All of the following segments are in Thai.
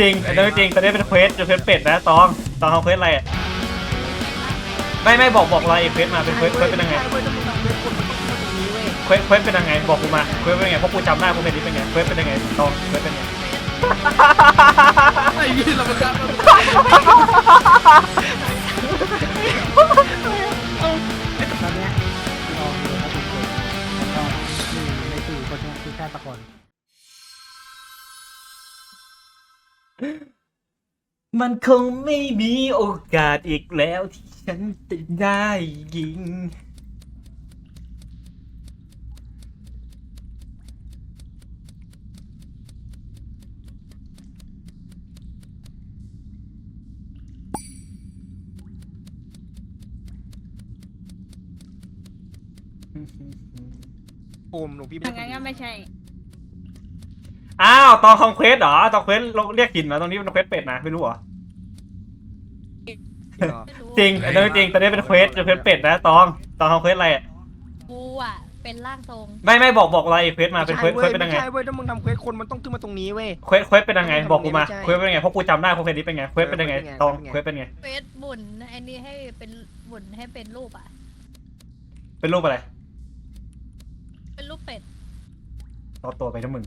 จริงอันนี้จริงตอนนี้เป็นเควสจะเควสเป็ดนะตองตองทำเควสอะไรอะไม่ไม่บอกบอกรายเควสมาเป็นเควสเควสเป็นยังไงใช่เว้ยถ้ามึงทำเควสคนมันต้องทำตรงนี้เว้ยเควสเควสเป็นยังไงบอกกูมาเควสเป็นยังไงเพราะกูจำได้กูเป็นนี่เป็นไงเควสเป็นยังไงตองเควสเป็นยังไงไอ้ยี่เรามันกันต มันคงไม่มีโอกาสอีกแล้วที่ฉันจะได้ยิง โอมหลวงพี่อย่างนั้นก็ไม่ใช่ อ้าวตองคอมเควสเหรอตองเควสเรียกกินเหรอตรงนี้เป็นเควสเป็ดนะไม่รู้เหรอเหรอไม่รู้ จริงอันนี้จริงตอนนี้เป็นเควสจะเควสเป็ดนะตองตองทำเควสอะไรอะกูอะเป็นร่างทรงไม่ไม่บอกบอกรายเควสมาเป็นเควสเควสเป็นยังไงไม่ใช่เว้ยถ้ามึงทำเควสคนมันต้องขึ้นมาตรงนี้เว้ย เควสเควสเป็นยังไงบอกกูมาไม่ใช่เควสเป็นยังไงเพราะกูจำได้เควสนี้เป็นไงเควสเป็นยังไงเออตองเป็นไงเควสเป็นไงเฟซบุญไอ้นี่ให้เป็นบุญให้เป็นรูปอะ เป็นรูปอะไร เป็นรูปเป็ดต่อตัวไปทั้งมึง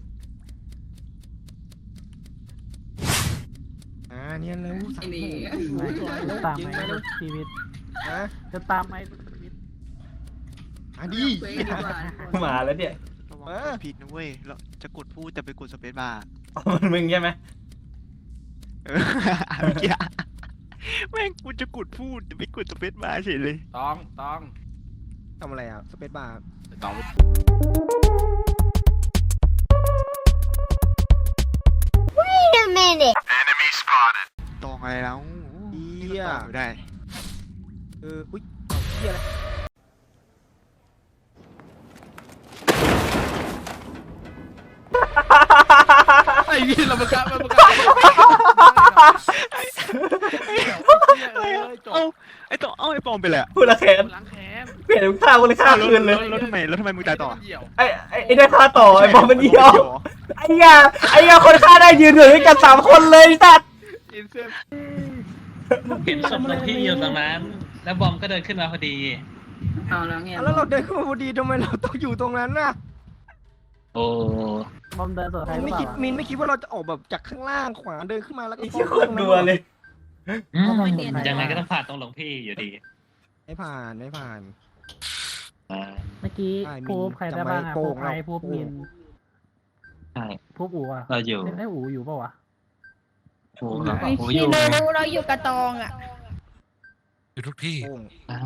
อ่า เนี่ยแล้วสามโมงจะตามยิงไหมไปแล้วชีวิตฮะจะตามไหมชีวิตอะดีมาแล้วเนี่ยระวังเออกดผิดนะเว้ยเราจะกดพูดแต่ไปกดสเปซบาร์อ๋อมันมึงใช่ไหมเออเมื่อกี้อะแม่งกูจะกดพูดแต่ไปกดสเปซบาร์เฉยเลยตองตองทำอะไรอะ สเปซบาร์ตอง ตองอะไรแล้วเฮียตองอยู่ได้ เออ อุ้ยเอาเฮียอะไรไอ้ยี่เรามันกันมันกันจเอ้าบไอ้ตองเอ้าไอ้ปอมไปแหละพูดละแขนล้างแค้นเปลี่ยนท่ากูเลยฆ่าคืนเลยแล้วทำไมแล้วทำไมมึงตายต่อเหี่ยวไอ้ไอ้ไอ้ได้ฆ่าต่อไอ้บอมมันเดียวหร อไอ้ยาไอ้ยาคนฆ่าได้ยืนอยู่ด้วยกันสามคนเลยสัตว์อินเซนเห็นศพหลวงพี่อยู่ตรงนั้น แล้วบอมก็เดินขึ้นมาพอดี เอาแล้วไงอะแล้วเราเดินเข้ามาพอดีทำไมเราต้องอยู่ตรงนั้นน่ะโอ้บอมเดินสวนใครมินหรือไม่เปคิดล่ามินไม่คิดว่าเราจะออกแบบจากข้างล่างขวาเดินขึ้นมาแล้วก็ไอ้ที่โคตรดัวเลย อืมไม่เนียนยังไงก็ต้องผ่านตรงหลวงพี่อยู่ดีไม่ผ่านไม่ผ่าน อ่าเมื่อกี้ใช่มินพูบใครได้บ้างอะจำไว้พูบโป่งใครเรา พูบมิน ใช่พูบอู๋อะเราอยู่เล่นได้อู๋อยู่ปะวะ โอ้เราไอ้โอ้อที่ยู่รู้เราอยู่กระตองอะ อยู่ทุกที่โป่งอ้า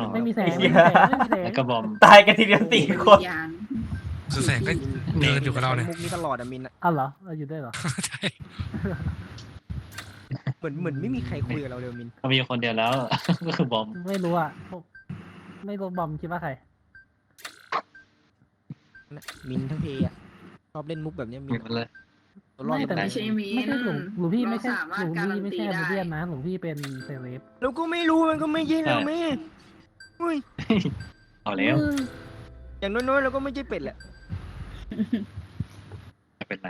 วไม่มีแสงไอ้เหี้ไม่ยมีแสงไม่มีแสงแล้วก็บอมตายกันทีเดียวสี่คนคือแสงก็เดินอยู่กับเราเนี่ยมุกนี้ตลอดอะมินอะอ้าวเหรอเราอยู่ด้วยเหรอใช่เหมือนเหมือนไม่มีใครคุยกับเราเลยมินก็มีคนเดียวแล้วก็คือบอม ไม่รู้อะพวกไม่รู้บอมคิดว่าใครมินทั้งเพอะ ชอบเล่นมุกแบบเนี้ยมิมีนคนเลยตัวรอดไม่แต่แบบไม่นี้ใช่ไม่ใช่หลวงหลวงพี่ไม่ใช่หลวงพี่ไม่ใช่อาเดียนนะหลวงพี่เป็นเซเลบเราก็ไม่รู้มันก็ไม่ใช่เราแม่อุ้ยเอาแล้วอย่างน้อยๆเราก็ไม่ใช่เป็ดแหละไม่เป็นไร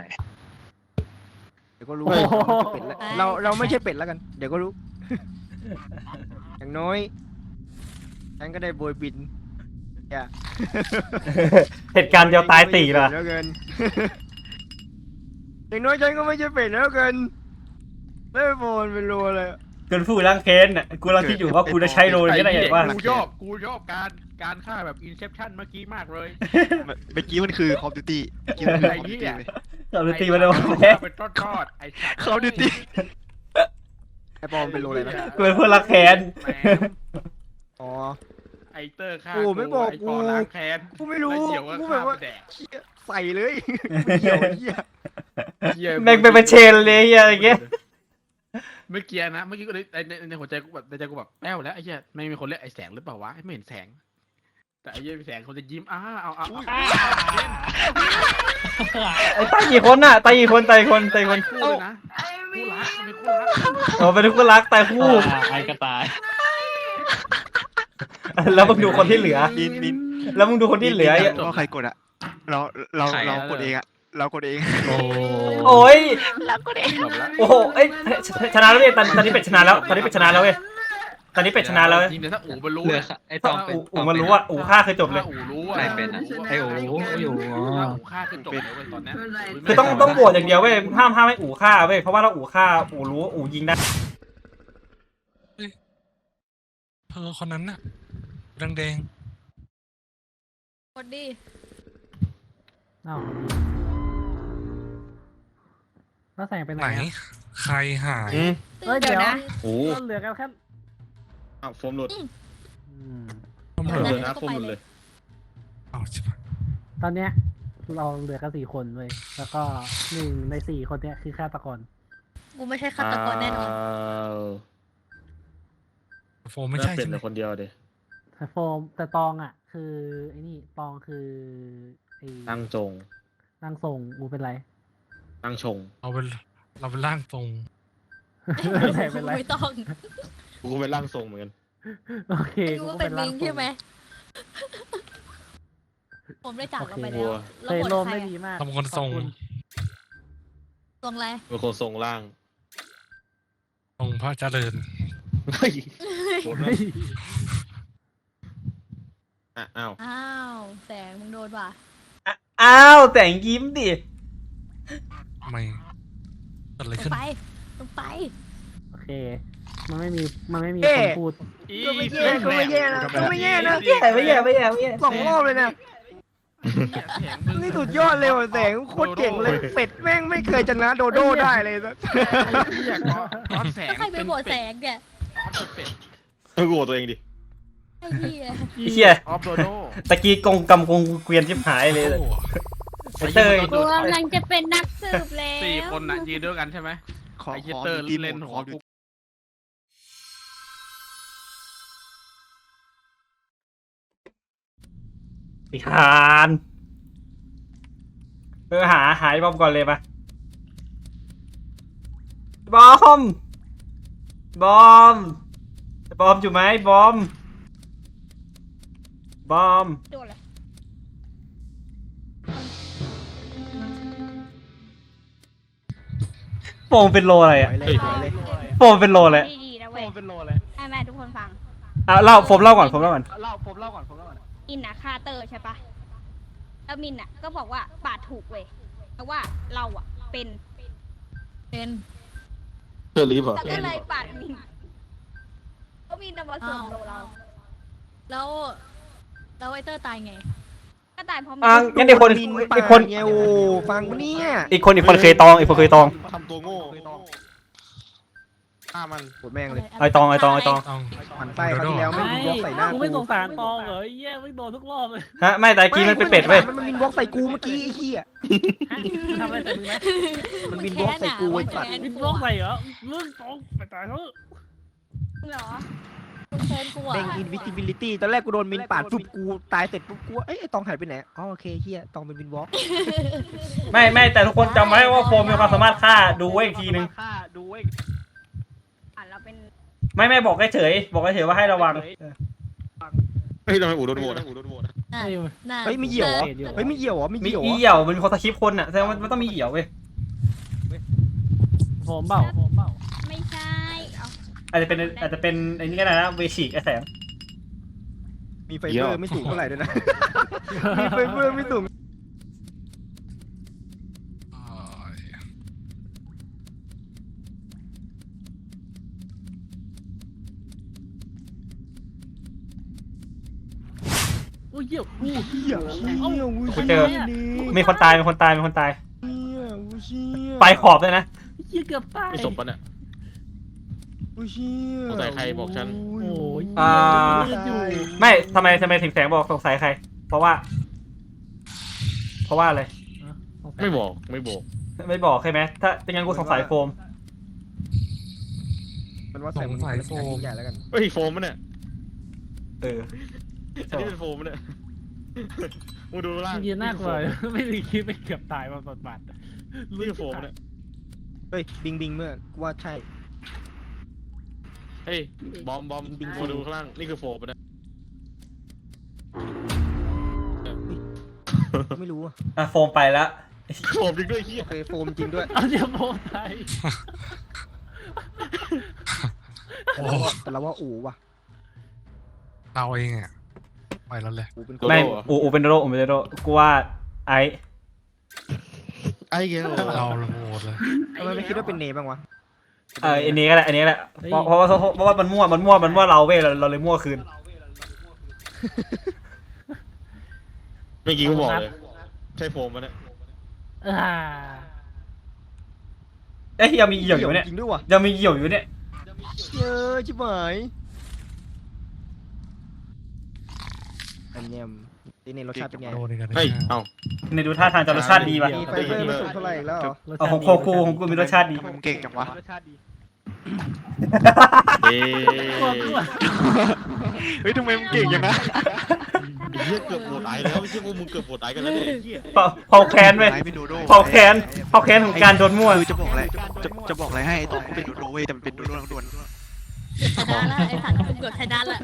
เดี๋ยวก็รู้ว่าเราไม่ใช่เป็ดแล้วเราเราไม่ใช่เป็ดแล้วกัน เดี๋ยวก็รู้ อย่างน้อยฉันก็ได้โบยบิน อย่าเหตุการณ์เดียวตายสี่ละแล้วเกินอย่างน้อยฉันก็ไม่ใช่เป็ดแล้วเกินไม่โบนเป็นรัวเลยจนผู้ร่างเค้นน่ะกูรังคิดอยู่ว่ากูจะใช้โรนนี้ได้ไงบ้างกูชอบกูชอบการการฆ่าแบบอินเซปชั่นเมื่อกี้มากเลยเมื่อกี้มันคือคอมดิวตี้เมื่อกี้มันคือคอมดิวตี้เลยเราจะตีมันเลยว่าแพ้เป็นทอดๆไอ้สัตว์คอมดิวตี้ไอ้ปอมเป็นรัวเลยนะกูเป็นผู้รักแค้นแหมอ๋อ ไอเตอร์ฆ่าโอ้ไม่บอกไอ้ปอกูล้างแค้นกูไม่รู้แล้วเดี๋ยวก็กูแบฆ่าบไปว่าแดกเหี้ยใส่เลยเหี่ยวเหี้ยเหี้ยแม่งเป็นประเชนเลยเหี้ยอะไรเงี้ย เมื่อกี้นะเมื่อกี้ก็ในในในหัวใจกูแบบในใจกูแบบแป้วแล้วไอ้เหี้ยไม่มีคนเรียกไอ้แสงหรือเปล่าวะไม่เห็นแสง แต่ไอ้เหี้ยแสงเขาจะยิ้มอ้าเอาเอาเอาไอ้ตายกี่คนน่ะตายกี่คนตายกี่คนตายกี่คนคู่เลยนะคู่รักเป็นคู่รัก โอ้เป็นคู่รักตายคู่อ่าไอ้ก็ตาย แล้วมึงดูคนที่เหลือ มินมินแล้วมึงดูคนที่เหลือมินว่าใครกดอะเราเราเรากดเองอะเราคนเองโอ้โอ้ยเราคนเองจบแล้วโอ้โหเอ้ยชชนะแล้วเนี่ยตอนตอนนี้เป็ดชนะแล้ว ตอนนี้เป็ดชนะแล้วเว้ย ตอนนี้เป็ดชนะแล้วเว้ยจริงแต่ถ้าอู๋มันรู้เหลือนะไอ้ตองเป็นอูอูมันรู้อะอูฆ่าคือจบเลย ถ้าอู๋รู้อะใครเป็นอะไอ้โอ้อยู่อ๋ถ้าออู๋ฆ่าคือจบเลยเว้ยตอนเนี้ยคือต้องต้องโหวตอย่างเดียวเว้ย ห้ามห้ามให้อูฆ่าเว้ย เพราะว่าถ้าอูฆ่าอูรู้ว่าอูยิงได้ เธอคนนั้นน่ะ แดงแดงกดดิเอ้าแล้วแสงไปๆไหไหนนอะใครหายอืมเอ้ยเดี๋ยวนะโอ้ก็เหลือกันแค่อ้าวโฟมหลุดอืมตำรโฟวมจเลยนะโฟมหลุดเลยเอาใช่ปะตอนเนี้ยเราเหลือกันสี่คนเว้ยแล้วก็หนึ่งในสี่คนเนี้ยคือฆาตกรกูไม่ใช่ฆาตกรแน่นอนอ้าวโฟมไม่ใช่เป็นใช่ไหมแต่คนเดียวเดย แต่โฟมแต่ตองอะ คือไอ้นี่ตองคือไอ้ตั้งจงนางส่งอูเป็นไรตั้งชง เราเป็นเราเป็นร่างทรงแสงเป็นไร ไม่ต้องกูก็เป็นร่างทรงเหมือนกัน โอเคกูกูก็ก็เป็เป็นนลิร่างงทรใช่งไหม ผมได้จากเราไปโอแล้วเคเคยบทโลมใครได้อะดีมากทำคนทรง ขอบณตรงอะไรเป็นคนทรงร่างทรงพระเจริญเฮ้ยโหดมากเฮ้ย อะอ้าวอ้าวแสงมึงโดนว่ะอ้าวแต่งยิ้มดิทำไมเกิดอะไรลงขึ้นไปลงไป โอเค มันไม่มี มันไม่มีเอ๊ะ คนพูด ก็ไม่แย่ก็ไม่แย่นะก็ไม่แย่นะ ไม่แย่ไม่แย่ไม่แย่ไม่แย่สองรอบเลยนะนี่สุดยอดเลยว่ะแสงโคตรเก่งเลยเป็ดแม่งไม่เคยชนะโดโด้ได้เลยสักเหี้ยก็ก็แสงใครไปโหวตแสงแกเป็ดเออกูโหวตตัวเองดิ ไอ้เหี้ยไอ้เหี้ย ออฟโดโดตะกี้กงกำกงเกวียนชิบหายเลยโอ้โหไอ้เต้ย กูกำลังจะเป็นนักสืบแล้วสี่คนน่ะยืนด้วยกันใช่ไหมขอไอ้เหี้ขยอเตอร์ดูทีมเล่นขหัอวดู กูสิหานเออหาหายบอมก่อนเลยปะบอม บอม บอมอยู่ไหมบอม บอม โดนเลยโฟมเป็นโลอะไรอะไปเลยไปเลยโฟมเป็นโลอะไรอะดีๆนะเว้ยเป็นโลเลยให้แม่ทุกคนฟัง อะเล่าโฟมเล่าก่อนโฟมเล่าก่อน เล่าผมเล่าก่อนผมเล่าก่อนอินอะฆ่าเตอร์ใช่ปะแล้วมินอะก็บอกว่าปาดถูกเว้ยเพราะว่าเราอะเป็นเป็นเธอรีบเหรอแล้วก็เลยปาดมินก็มินนำมาส่งเรา แล้ว แล้วไอเตอร์ตายไง ก็ตายเพราะมิอะงั้นเดี๋ยวคนบินอีป่ากคนไงโอ้ฟังปะเนี่ยอีกคนอีกคนเคยตองอีกคนเคยตอง ทำตัวโง่ฆ่ามันปวดแม่งเลยไอตองไอตองไอตอง ต้องหันไปคราวที่แล้วไม่มีบล็อกใส่หน้ากูกูไม่สงสารตองเหรอไอ้เหี้ยไม่โดนทุกรอบเลยฮะไม่แต่เมื่อกี้มันเป็นเป็ดเว้ย มันบินบล็อกใส่กูเมื่อกี้ไอ้เหี้ยมันทำอะไรใส่มึงไหมมันบินบล็อกใส่กูไอ้สัตว์บินบล็อกใส่เหรอเรื่องตองไปตายเขาเหรอ มึงเชิญกูอะเด้ง invisibility ตอนแรกกูโดนมินปาดฟุบกูตายเสร็จปุ๊บกูเอ้ยไอ้ตองหายไปไหนอ๋อโอเคเฮียตองเป็นบินบล็อกไม่ไม่แต่ทุกคนจำไว้ว่าโฟมมีความสามารถฆ่าดูไว้อีกทีนึงฆ่าดูไว้อะเราเป็นไม่ไม่บอกเฉยๆบอกเฉยๆว่าให้ระวังเฮ้ยทำไมอูโดนโหวตนะอูโดนโหวตนะน่ะน่ะเฮ้ยมีเหี่ยวเหรอออเฮ้ยไม่เหี่ยวเหรอไม่มีเหี่ยวเหรอีอเหี่ยวมันมีคนสคริปต์คนอะแสดงว่ามันต้องมีเหี่ยวเว้ยผมเปล่าผมเปล่าไม่ใช่เอา อาจจะเป็นอาจจะเป็นไอ้นี่ก็ได้นะเวชิกไอแสงมีไฟเบอร์ไม่สูงเท่าไหร่ด้วยนะ มีไฟเบอร์ไม่สูงอ้ายโอ้ยเหี้ยอู้เหี้ยเหี้ยอู้กูเจอ มีคนตายมีคนตายมีคนตายเหี้ยอู้เชี่ยไปขอบเลยนะ เหี้ยเกือบตายไม่ศพปะเนี่ย อู้เชี่ยสงสัยใครบอกฉัน โอ้ยอ่า อยู่ไม่ทำไมทำไมถึงแสงบอกสงสัยใคร เพราะว่า เพราะว่าอะไร ไม่บอกไม่บอก ไม่บอกใช่ไหมถ้าเป็นงั้นกูสงสัยโฟม มันว่าใส่มันใส่โฟมใหญ่แล้วกันเฮ้ยโฟมมันเนี่ยเออ อันนี้เป็นโฟมมันเนี่ยมึงดูล่างยืนน่ากลัวไม่มีคิดไม่เกือบตายมาบาดบาดนี่คือโฟมมันเนี่ยเฮ้ยบิงบิงเมื่อกูว่าใช่ เฮ้ย บอมบอมมาดูข้างล่าง นี่คือโฟมมันเนี่ยไม่รู้อะอะโฟมไปแล้วผมจริงด้วยเฮียโอเคโฟมจริงด้วย เอาเดี๋ยวโมไทยโอ้ แต่เราว่าอู๋ว่ะเราเองอะ ไปแล้วเลย อู๋เป็นไม่อูอูเป็นโรอูเป็นโรกูว่าไอไอ้เงี้ยเราโหวตเลยทำไมไม่คิดว่าเป็นเนบ้างวะ เอออันนี้ก็แหละอันนี้ก็แหละเพราะเพราะว่าเพราะว่ามันมั่วมันมั่วมันมั่วเราเว้ยเราเราเลยมั่วคืนเมื่อกี้กูบอกเลย ใช่โฟมมันเนี่ยอ่าเอ้ยยังมีเหี่ยวอยู่เนี่ยจริงด้วยว่ะยังมีเหี่ยวอยู่เนี่ยเยอะชิบหายอันเนี้ย ตีนี่รสชาติเป็นไงโดนอีกกันเฮ้ยเอ้า ในดูท่าทางจะรสชาติดีป่ะ มีไฟเฟอร์ไม่สุกเท่าไหร่อีกแล้วเหรอเอาของโคกูของกูมีรสชาติดีมึงเก่งจังวะ รสชาติดีเอ้ยเฮ้ยทำไมมึงเก่งอย่างนั้นไอ้เหี้ยเกือบโหวตตายแล้วไม่ใช่พวกมึงเกือบโหวตตายกันแล้วเนี่ยไอ้เหี้ยเผาเผาแค้นเว้ยไม่โดโดเผาแค้นเผาแค้นของการโดนมั่วคือจะบอกอะไรจะจะบอกอะไรให้ไอ้ตองกูเป็นโดโดเว้ยแต่มันเป็นโดโดทั้งดวน ชนะละไอ้สัตว์กูเกือบชนะละ